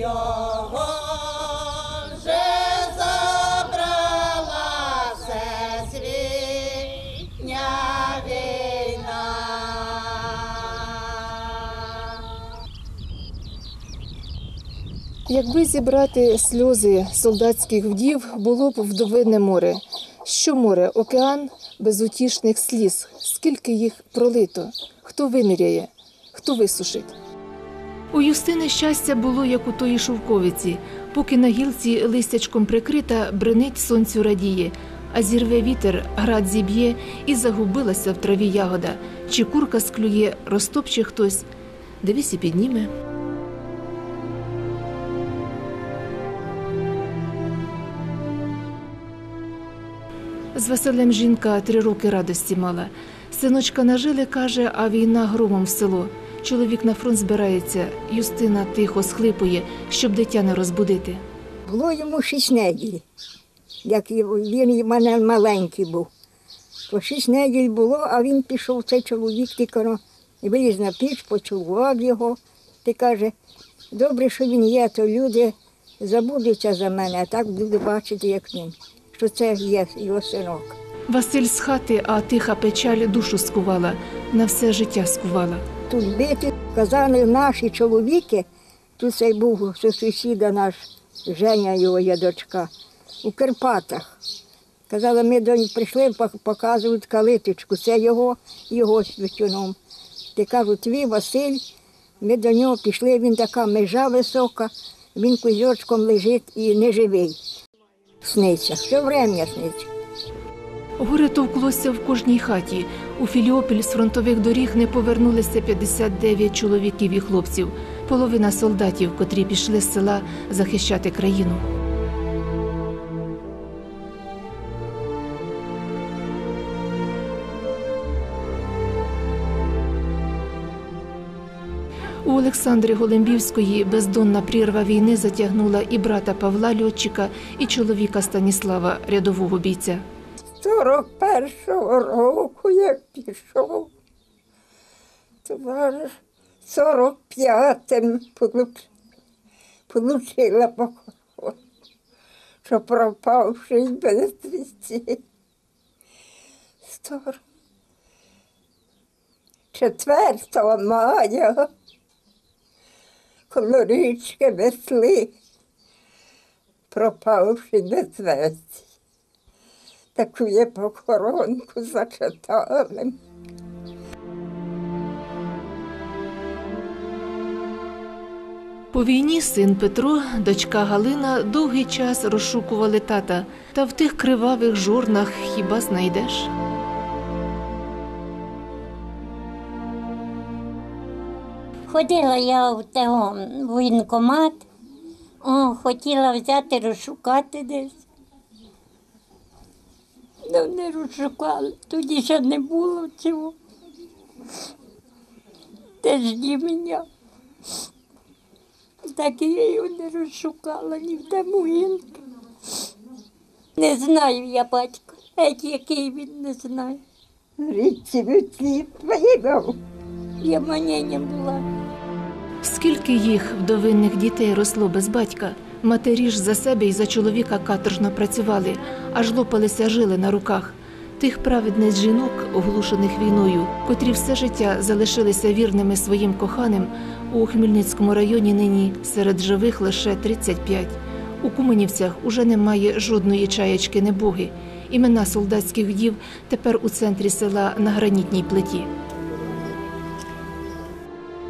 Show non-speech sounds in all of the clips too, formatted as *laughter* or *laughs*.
Його забрала це світня, війна. Якби зібрати сльози солдатських вдів, було б вдовине море. Що море, океан безутішних сліз, скільки їх пролито, хто виміряє, хто висушить. У Юстини щастя було, як у тої шовковиці, поки на гілці листячком прикрита бренить сонцю радіє, а зірве вітер, град зіб'є і загубилася в траві ягода. Чи курка склює, розтопче хтось. Дивись і підніме. З Василем жінка три роки радості мала. Синочка нажили, каже, а війна громом в село. Чоловік на фронт збирається, Юстина тихо схлипує, щоб дитя не розбудити. Було йому шість неділь, як він у мене маленький був. То шість неділь було, а він пішов, цей чоловік, каже, виліз на піч, поцілував його. Ти каже, добре, що він є, то люди забудуться за мене, а так буду бачити, як він, що це є його синок. Василь з хати, а тиха печаль душу скувала, на все життя скувала. Тут бити, казали наші чоловіки, тут цей був сусіда наш, Женя його є дочка, у Карпатах. Казали, ми до них прийшли, пок- показують калиточку, це його, його святюном. Ти кажуть, твій Василь, ми до нього пішли, він така межа висока, він кузьочком лежить і не живий. Сниться, все время сниться. Горе товклося в кожній хаті. У Філіопіль з фронтових доріг не повернулися 59 чоловіків і хлопців, половина солдатів, котрі пішли з села захищати країну. У Олександри Голембівської бездонна прірва війни затягнула і брата Павла Льотчика, і чоловіка Станіслава, рядового бійця. 41-го року, як пішов, товариш 45-м получ- получила похорон, що пропавший без вісті. 4 мая, коло річки весли, пропавши без весті. Таку є похоронку зачитали. По війні син Петро, дочка Галина довгий час розшукували тата, та в тих кривавих жорнах хіба знайдеш? Ходила я в того воєнкомат, о, хотіла взяти, розшукати десь. Ну, не розшукали, тоді ще не було цього. Теж ні мене. Так і я його не розшукала ні в де могилки. Не знаю я батька, геть який він не знає. Річці вітлі твоїм. Я манення була. Скільки їх вдовинних дітей росло без батька? Матері ж за себе і за чоловіка каторжно працювали, аж лопалися жили на руках. Тих праведниць жінок, оглушених війною, котрі все життя залишилися вірними своїм коханим, у Хмельницькому районі нині серед живих лише 35. У Куменівцях уже немає жодної чаєчки небоги. Імена солдатських вдів тепер у центрі села на гранітній плиті.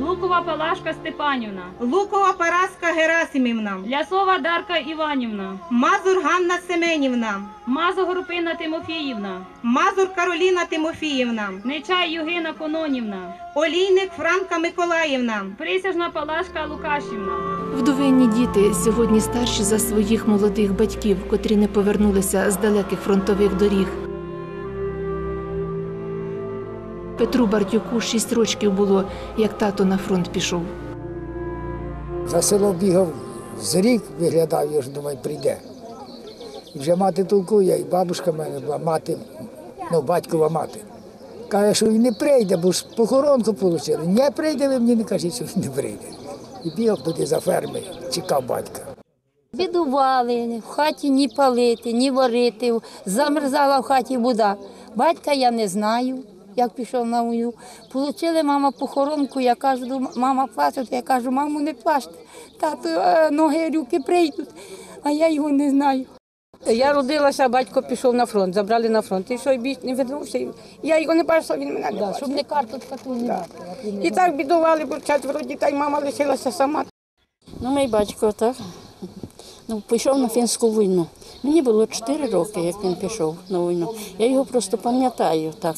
Лукова Палашка Степанівна, Лукова Параска Герасимівна, Лясова Дарка Іванівна, Мазур Ганна Семенівна, Мазо Групина Тимофіївна, Мазур Кароліна Тимофіївна, Нечай Югина Кононівна, Олійник Франка Миколаївна, Присяжна Палашка Лукашівна. Вдовинні діти сьогодні старші за своїх молодих батьків, котрі не повернулися з далеких фронтових доріг. Петру Бартюку шість років було, як тато на фронт пішов. За село бігав з рік, виглядав, я ж думаю, прийде. І вже мати толкує, і бабушка в мене була, мати, ну, батькова мати. Каже, що він не прийде, бо ж похоронку отримали. Не прийде, ви мені не кажіть, що він не прийде. І бігав туди за ферми, чекав батька. Бідували, в хаті ні палити, ні варити, замерзала в хаті вода. Батька я не знаю. Як пішов на війну. Получили мама похоронку, я кажу, «Ну, мама плаче, я кажу, маму, не плачте, тато е, ноги, руки прийдуть, а я його не знаю. Я родилася, батько пішов на фронт, забрали на фронт. І що і більш не вернувся. Я його не бачила, він мене не бачив. Щоб не карточка тут не І так бідували, бо четверо дітей, мама лишилася сама. Ну, мій батько так. Ну, пішов на фінську війну. Мені було 4 роки, як він пішов на війну. Я його просто пам'ятаю так.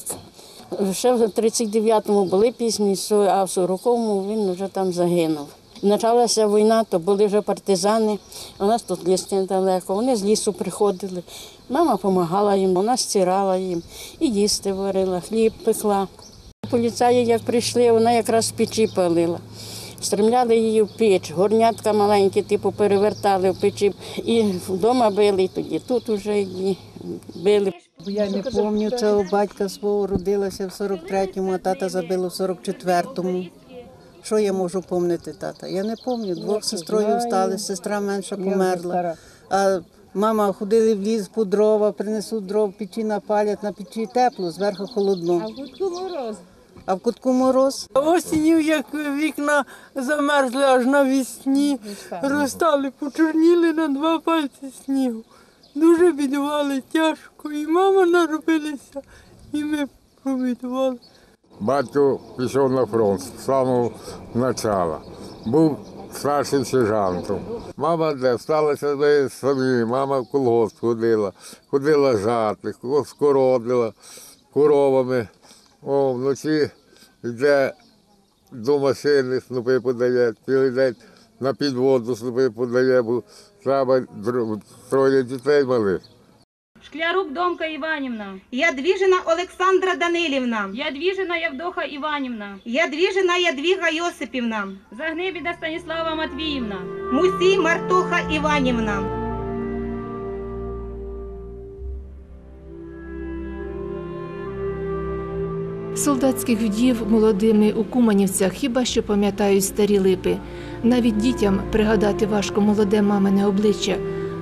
Ще в 39-му були пісні, а в 40-му він вже там загинув. Почалася війна, то були вже партизани. У нас тут ліс недалеко. Вони з лісу приходили. Мама допомагала їм, вона стирала їм, і їсти варила, хліб пекла. Поліцаї, як прийшли, вона якраз в печі палила. Стремляли її в піч, горнятка маленькі, типу, перевертали в печі. І вдома били, і тоді тут вже її били. Бо Я не пам'ятаю цього батька свого родилася в 43-му, а тата забили в 44-му. Що я можу пам'ятати тата? Я не пам'ятаю. Двох сестрою стали, сестра менша померла. А мама ходили в ліс по дрова, принесуть дров, печі напалять, на печі тепло, зверху холодно. А в кутку мороз. Осінню, як вікна замерзли аж навесні, розстали, почорніли на два пальці снігу. Дуже бідували тяжко, і мама наробилася, і ми пробідували. Батько пішов на фронт з самого початку. Був старшим сержантом. Мама де сталася ми самі. Мама в колгосп ходила, ходила жати, скородила коровами. О, вночі йде до машини, снопи подає, цілий день на підводу снопи подає, бо треба троє дітей малих. Шклярук Домка Іванівна. Ядвіжина Олександра Данилівна. Ядвіжина Явдоха Іванівна. Ядвіжина Ядвіга Йосипівна. Загнибіда Станіслава Матвіївна. Мусій Мартоха Іванівна. Солдатських вдів молодими у Куманівцях хіба що пам'ятають старі липи. Навіть дітям пригадати важко молоде мамине обличчя,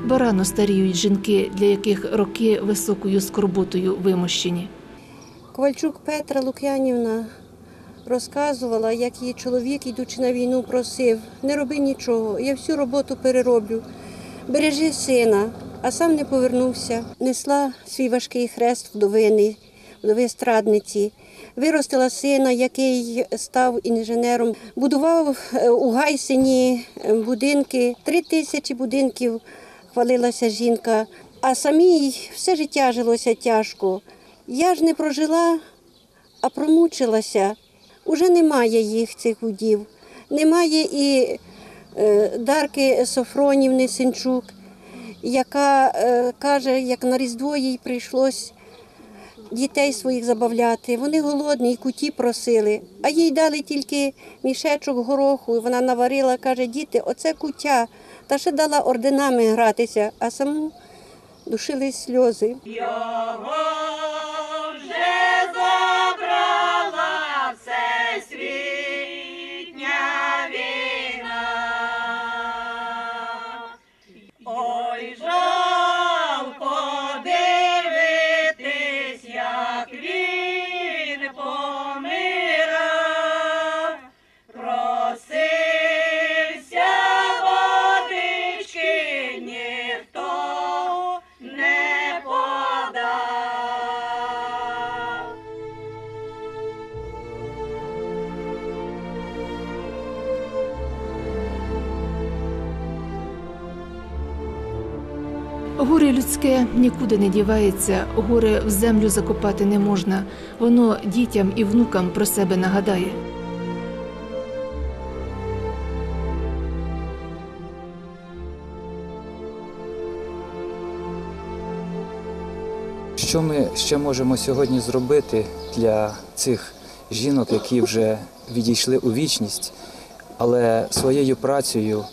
бо рано старіють жінки, для яких роки високою скорботою вимощені. Ковальчук Петра Лук'янівна розказувала, як її чоловік, йдучи на війну, просив: не роби нічого, я всю роботу перероблю. Бережи сина, а сам не повернувся. Несла свій важкий хрест вдовини, вдови страдниці. Виростила сина, який став інженером, будував е, у Гайсині е, будинки, три тисячі будинків хвалилася жінка, а самій все життя жилося тяжко. Я ж не прожила, а промучилася. Уже немає їх цих удів. Немає і е, Дарки Софронівни Синчук, яка каже, як на Різдво їй прийшлось дітей своїх забавляти. Вони голодні і куті просили, а їй дали тільки мішечок гороху. і Вона наварила, каже, діти, оце куття. Та ще дала орденами гратися, а саму душили сльози. Горе людське нікуди не дівається, горе в землю закопати не можна. Воно дітям і внукам про себе нагадає. Що ми ще можемо сьогодні зробити для цих жінок, які вже відійшли у вічність, але своєю працею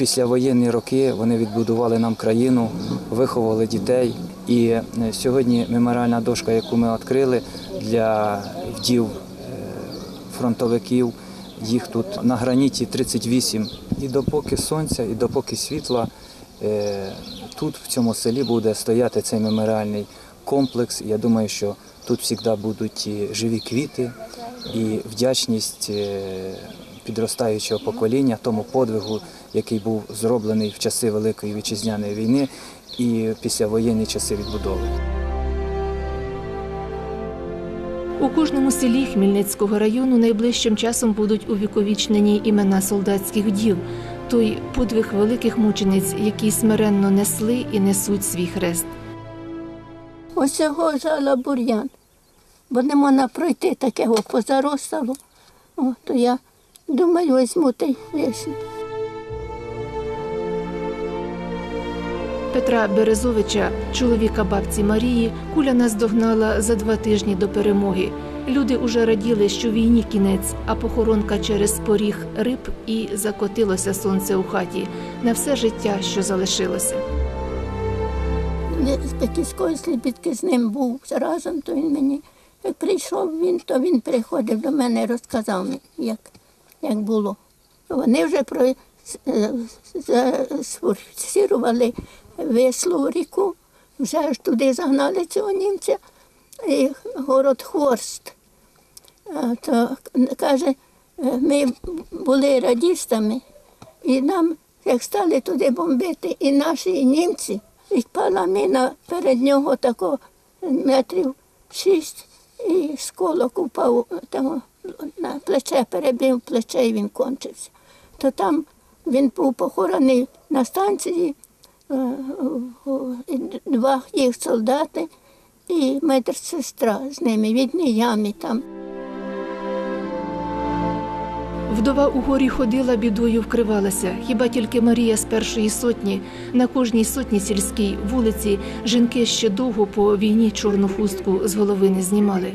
після воєнні роки вони відбудували нам країну, виховували дітей. І е, сьогодні меморіальна дошка, яку ми відкрили для вдів е, фронтовиків, їх тут на граніті 38. І допоки сонця, і допоки світла е, тут, в цьому селі, буде стояти цей меморіальний комплекс. Я думаю, що тут завжди будуть живі квіти і вдячність підростаючого покоління тому подвигу, який був зроблений в часи Великої вітчизняної війни і післявоєнні часи відбудови. У кожному селі Хмельницького району найближчим часом будуть увіковічнені імена солдатських вдів, той подвиг великих мучениць, які смиренно несли і несуть свій хрест. Ось цього жала бур'ян, бо не можна пройти такого позаростало. О, то я думаю, візьму та й. Петра Березовича, чоловіка бабці Марії, куля наздогнала за два тижні до перемоги. Люди уже раділи, що війні кінець, а похоронка через поріг риб і закотилося сонце у хаті на все життя, що залишилося. З сліпітки з ним був разом, то він мені як прийшов він, то він приходив до мене і розказав мені, як, як було. Вони вже про е, сфорсірували веслу ріку, вже ж туди загнали цього німця, і город Хорст. То каже, е, ми були радістами, і нам, як стали туди бомбити, і наші, і німці, і впала міна перед нього тако метрів шість, і сколок упав там, на плече, перебив плече, і він кончився. То там він був похований на станції, два їх солдати і медсестра з ними, в одній ямі там. Вдова у горі ходила, бідою вкривалася. Хіба тільки Марія з першої сотні на кожній сотні сільській вулиці жінки ще довго по війні чорну хустку з голови не знімали.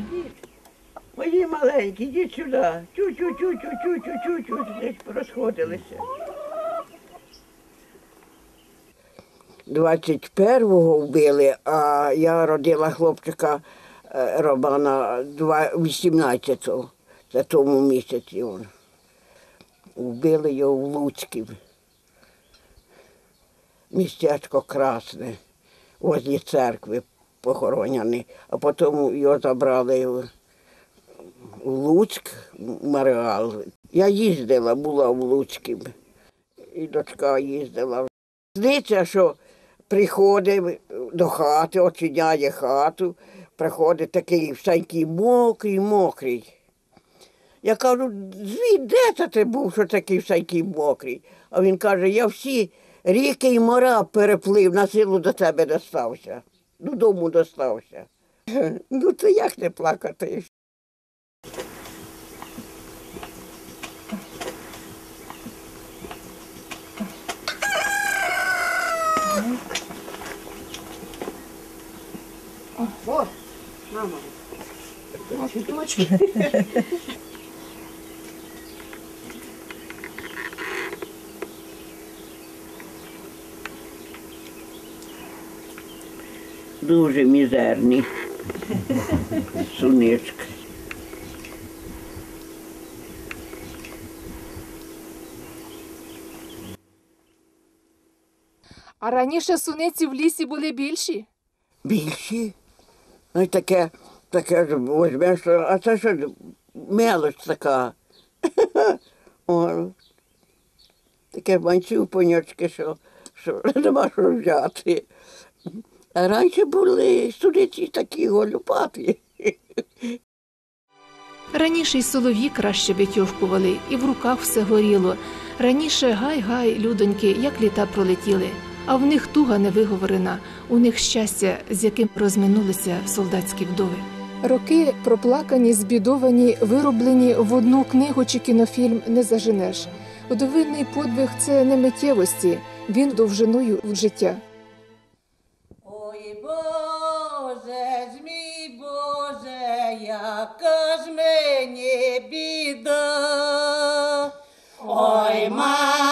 Мої маленькі, йдіть сюди. Чу-чу-чу-чу-чу-чу-чу-чу, десь розходилися. 21-го вбили, а я родила хлопчика е, Романа 18-го, це тому місяці. Вбили його в Луцькій. Містечко Красне, возле церкви похоронений, а потім його забрали в Луцьк, в Мареал. Я їздила, була в Луцьку. І дочка їздила. Здається, що приходить до хати, очиняє хату, приходить такий всякий мокрий, мокрий. Я кажу, звідь, де це ти був, що такий всякий мокрий? А він каже, я всі ріки і мора переплив, на силу до тебе достався. Додому достався. *laughs* Ну, то як не плакати? О, мама. Дуже мізерні. Суничка. А раніше суниці в лісі були більші. Більші. Ну і таке, таке ж возьмеш, а це що мелоч така. *laughs* О, таке манцюпонячки, що, що *laughs* нема що взяти. А раніше були суниці такі голюпаті. Раніше й солов'ї краще витьовкували, і в руках все горіло. Раніше гай-гай, людоньки, як літа пролетіли. А в них туга невиговорена, у них щастя, з яким розминулися солдатські вдови. Роки проплакані, збідовані, вироблені в одну книгу чи кінофільм не заженеш. Вдовинний подвиг це не миттєвості, він довжиною в життя. Боже, яка ж мені біда. Ой, ма